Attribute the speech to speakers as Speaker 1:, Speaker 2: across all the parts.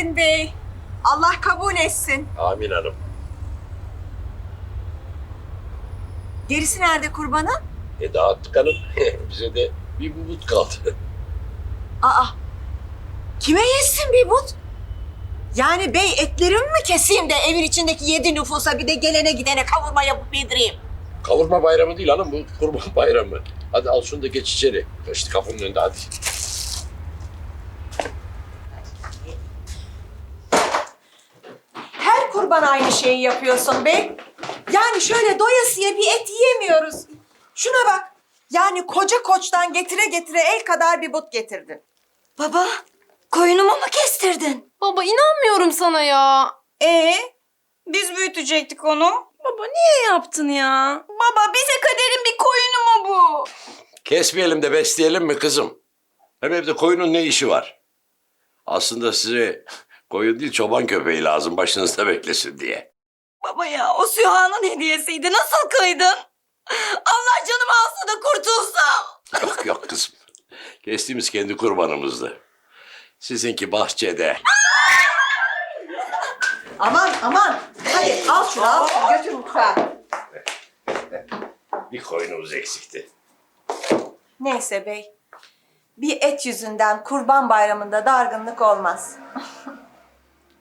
Speaker 1: Geldin bey. Allah kabul etsin.
Speaker 2: Amin hanım.
Speaker 1: Gerisi nerede kurbanın?
Speaker 2: E dağıttık hanım. Bize de bir bulut kaldı.
Speaker 1: Aa, kime yesin bir but? Yani bey etlerimi mi keseyim de evin içindeki yedi nüfusa bir de gelene gidene kavurma yapıp yedireyim?
Speaker 2: Kavurma bayramı değil hanım bu kurban bayramı. Hadi al şunu da geç içeri. İşte kapının önünde hadi.
Speaker 1: Kurban aynı şeyi yapıyorsun bey. Yani şöyle doyasıya bir et yiyemiyoruz. Şuna bak. Yani koca koçtan getire getire el kadar bir but getirdin.
Speaker 3: Baba, koyunumu mu kestirdin?
Speaker 4: Baba inanmıyorum sana ya.
Speaker 3: Ee, biz büyütecektik onu.
Speaker 4: Baba niye yaptın ya?
Speaker 3: Baba, bize kaderin bir koyunu mu bu?
Speaker 2: Kesmeyelim de besleyelim mi kızım? Hem evde koyunun ne işi var? Aslında size koyun değil çoban köpeği lazım başınızda beklesin diye.
Speaker 3: Baba ya, o Süha'nın hediyesiydi. Nasıl kıydın? Allah canımı alsa da kurtulsam.
Speaker 2: Yok yok kızım. Kestiğimiz kendi kurbanımızdı. Sizinki bahçede.
Speaker 1: Aman aman. Hadi al şunu al şunu götür mutfağa.
Speaker 2: Bir koyunumuz eksikti.
Speaker 1: Neyse bey. Bir et yüzünden kurban bayramında dargınlık olmaz.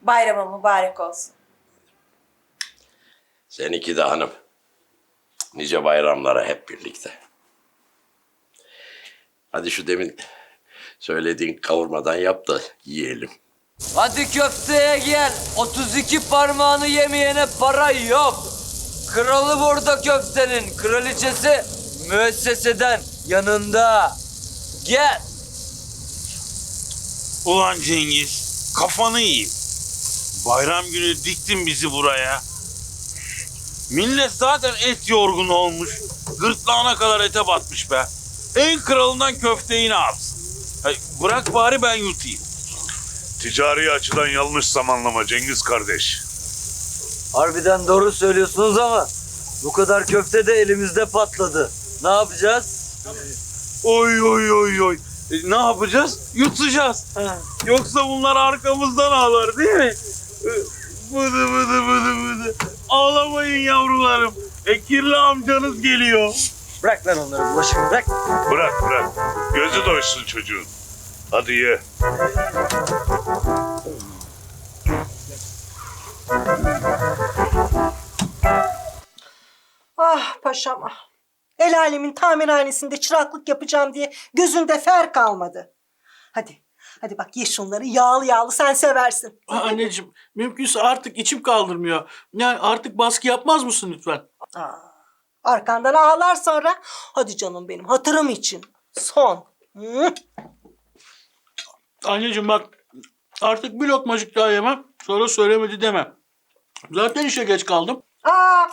Speaker 1: Bayramı mübarek olsun.
Speaker 2: Seninki de hanım. Nice bayramlara hep birlikte. Hadi şu demin söylediğin kavurmadan yap da yiyelim.
Speaker 5: Hadi köfteye gel. 32 parmağını yemeyene para yok. Kralı burada köftenin. Kraliçesi müesseseden yanında. Gel.
Speaker 6: Ulan Cengiz, kafanı yiyeyim. Bayram günü diktin bizi buraya. Millet zaten et yorgun olmuş. Gırtlağına kadar ete batmış be. En kralından köfteyi ne yapsın? Hay, bırak bari ben yutayım.
Speaker 7: Ticari açıdan yanlış zamanlama Cengiz kardeş.
Speaker 5: Harbiden doğru söylüyorsunuz ama bu kadar köfte de elimizde patladı. Ne yapacağız?
Speaker 6: Oy oy oy oy. E, ne yapacağız? Yutacağız. Yoksa bunlar arkamızdan ağlar değil mi? Bıdı bıdı bıdı bıdı. Ağlamayın yavrularım. E kirli amcanız geliyor.
Speaker 5: Bırak lan onları bulaşık bırak.
Speaker 7: Bırak bırak. Gözü doysun çocuğun. Hadi ye.
Speaker 8: Ah paşam ah. El alemin tamirhanesinde çıraklık yapacağım diye gözünde fer kalmadı. Hadi, hadi bak ye şunları yağlı yağlı sen seversin.
Speaker 9: Aa, Anneciğim mümkünse artık içim kaldırmıyor. Yani artık baskı yapmaz mısın lütfen?
Speaker 8: Aa, arkandan ağlar sonra. Hadi canım benim hatırım için. Son. Hı?
Speaker 9: Anneciğim bak artık bir lokmacık daha yemem. Sonra söylemedi deme. Zaten işe geç kaldım.
Speaker 8: Aa,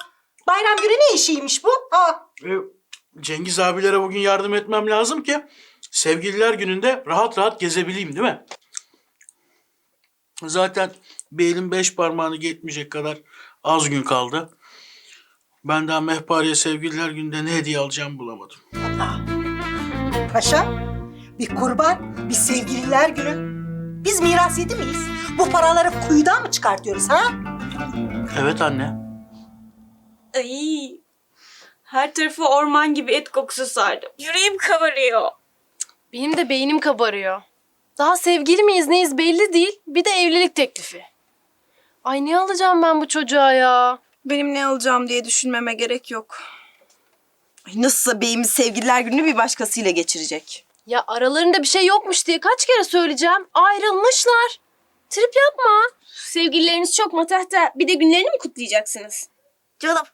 Speaker 8: bayram günü ne işiymiş bu? Aa,
Speaker 9: Ee, Cengiz abilere bugün yardım etmem lazım ki sevgililer gününde rahat rahat gezebileyim değil mi? Zaten bir elin beş parmağını geçmeyecek kadar az gün kaldı. Ben daha mehpareye sevgililer gününde ne hediye alacağım bulamadım.
Speaker 8: paşa bir kurban, bir sevgililer günü. Biz miras yedi miyiz? Bu paraları kuyudan mı çıkartıyoruz ha?
Speaker 9: Evet anne.
Speaker 3: Ay, her tarafı orman gibi et kokusu sardı. Yüreğim kabarıyor.
Speaker 4: Benim de beynim kabarıyor. Daha sevgili miyiz neyiz belli değil. Bir de evlilik teklifi. Ay ne alacağım ben bu çocuğa ya?
Speaker 3: Benim ne alacağım diye düşünmeme gerek yok. Ay nasılsa beyimiz sevgililer gününü bir başkasıyla geçirecek.
Speaker 4: Ya aralarında bir şey yokmuş diye kaç kere söyleyeceğim. Ayrılmışlar. Trip yapma.
Speaker 10: Sevgilileriniz çok matahta. Bir de günlerini mi kutlayacaksınız?
Speaker 3: Canım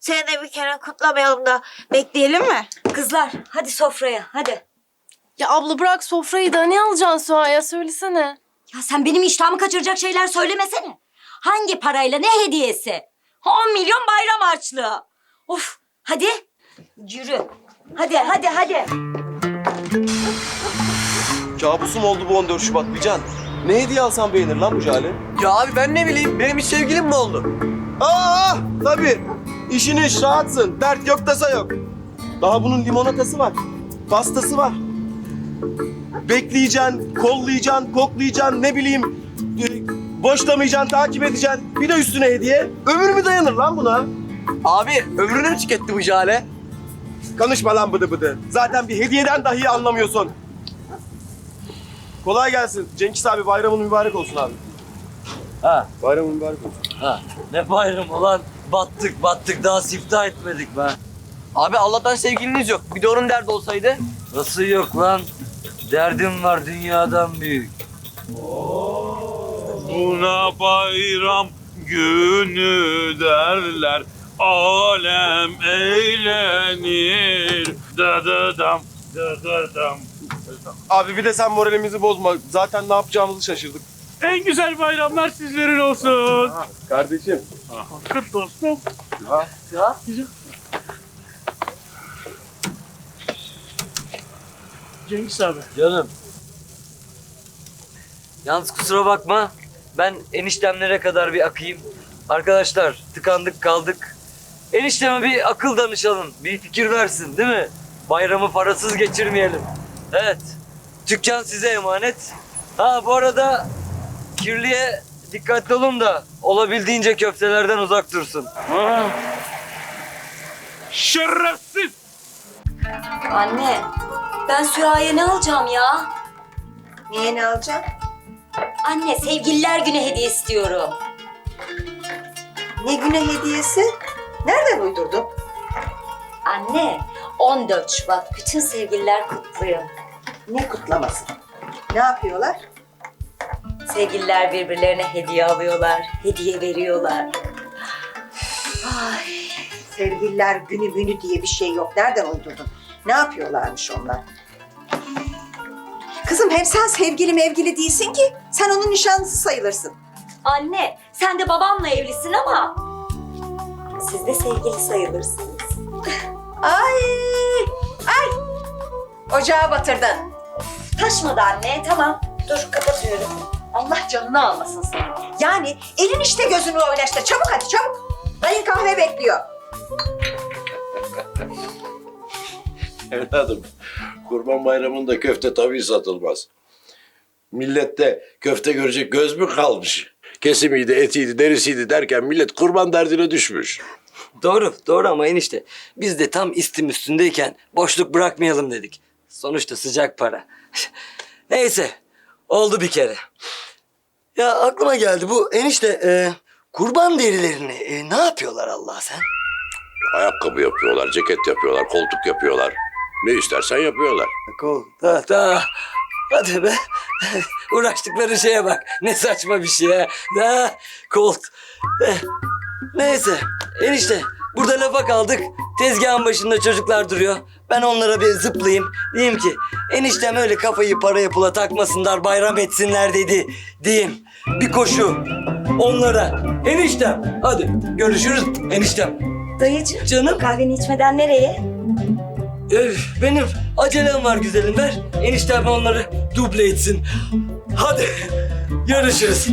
Speaker 3: seni de bir kere kutlamayalım da bekleyelim mi? Kızlar hadi sofraya hadi.
Speaker 4: Ya abla bırak sofrayı da ne alacaksın Suha'ya söylesene.
Speaker 3: Ya sen benim iştahımı kaçıracak şeyler söylemesene. Hangi parayla ne hediyesi? 10 milyon bayram harçlığı. Of hadi yürü. Hadi hadi hadi.
Speaker 11: Kabusum oldu bu 14 Şubat Bican. Ne hediye alsam beğenir lan bu Jale?
Speaker 5: Ya abi ben ne bileyim benim hiç sevgilim mi oldu?
Speaker 11: Aa tabii. İşin iş rahatsın. Dert yok tasa yok. Daha bunun limonatası var. Pastası var. Bekleyeceksin, kollayacaksın, koklayacaksın ne bileyim. boşlamayacaksın, takip edeceksin. Bir de üstüne hediye. Ömür mü dayanır lan buna?
Speaker 5: Abi ömrünü mü tüketti bu Jale?
Speaker 11: Konuşma lan bıdı bıdı. Zaten bir hediyeden dahi anlamıyorsun. Kolay gelsin. Cengiz abi bayramın mübarek olsun abi.
Speaker 5: Ha.
Speaker 11: Bayramın mübarek olsun.
Speaker 5: Ha. Ne bayram ulan. Battık battık daha siftah etmedik be.
Speaker 12: Abi Allah'tan sevgiliniz yok. Bir de onun derdi olsaydı.
Speaker 5: Nasıl yok lan? Derdim var dünyadan büyük.
Speaker 6: Buna bayram günü derler. Alem eğlenir. Da da dam, da da dam.
Speaker 11: Abi bir de sen moralimizi bozma. Zaten ne yapacağımızı şaşırdık.
Speaker 6: En güzel bayramlar sizlerin olsun.
Speaker 11: Kardeşim.
Speaker 6: Kut dostum.
Speaker 9: Cengiz abi.
Speaker 5: Canım. Yalnız kusura bakma. Ben eniştemlere kadar bir akayım. Arkadaşlar tıkandık kaldık. Enişteme bir akıl danışalım. Bir fikir versin değil mi? Bayramı parasız geçirmeyelim. Evet. Dükkan size emanet. Ha bu arada kirliye dikkatli olun da olabildiğince köftelerden uzak dursun.
Speaker 6: Şerefsiz.
Speaker 3: Anne ben Süha'ya ne alacağım ya?
Speaker 1: Niye ne alacaksın?
Speaker 3: Anne sevgililer günü hediye istiyorum.
Speaker 1: Ne güne hediyesi? Nereden uydurdun?
Speaker 3: Anne 14 Şubat bütün sevgililer kutluyor.
Speaker 1: Ne kutlaması? Ne yapıyorlar?
Speaker 3: Sevgililer birbirlerine hediye alıyorlar, hediye veriyorlar.
Speaker 1: Ay, sevgililer günü günü diye bir şey yok. Nereden uydurdun? Ne yapıyorlarmış onlar? Kızım hem sen sevgili mevgili değilsin ki. Sen onun nişanlısı sayılırsın.
Speaker 3: Anne sen de babamla evlisin ama siz de sevgili sayılırsınız.
Speaker 1: Ay! Ay! Ocağa batırdın.
Speaker 3: Taşmadı anne tamam dur kapatıyorum.
Speaker 1: Allah canını almasın seni. Yani elin işte gözünü oynaştır. Çabuk hadi çabuk. Dayın kahve bekliyor.
Speaker 2: Evladım, kurban bayramında köfte tabii satılmaz. Millette köfte görecek göz mü kalmış? Kesimiydi, etiydi, derisiydi derken millet kurban derdine düşmüş.
Speaker 5: Doğru, doğru ama enişte. Biz de tam istim üstündeyken boşluk bırakmayalım dedik. Sonuçta sıcak para. Neyse, oldu bir kere. Ya aklıma geldi bu enişte e, kurban derilerini e, ne yapıyorlar Allah sen?
Speaker 2: Ayakkabı yapıyorlar, ceket yapıyorlar, koltuk yapıyorlar. Ne istersen yapıyorlar.
Speaker 5: Kol. Da, da. Hadi be. Uğraştıkları şeye bak. Ne saçma bir şey ha. Da, kolt. Eh, Neyse. Enişte burada lafa kaldık. Tezgahın başında çocuklar duruyor. Ben onlara bir zıplayayım. Diyeyim ki eniştem öyle kafayı para pula takmasınlar bayram etsinler dedi. Diyeyim. Bir koşu. Onlara. Eniştem. Hadi görüşürüz eniştem.
Speaker 3: Dayıcığım
Speaker 5: Canım.
Speaker 3: kahveni içmeden nereye?
Speaker 5: Öf, benim acelem var güzelim ver. Eniştem onları duble etsin. Hadi görüşürüz.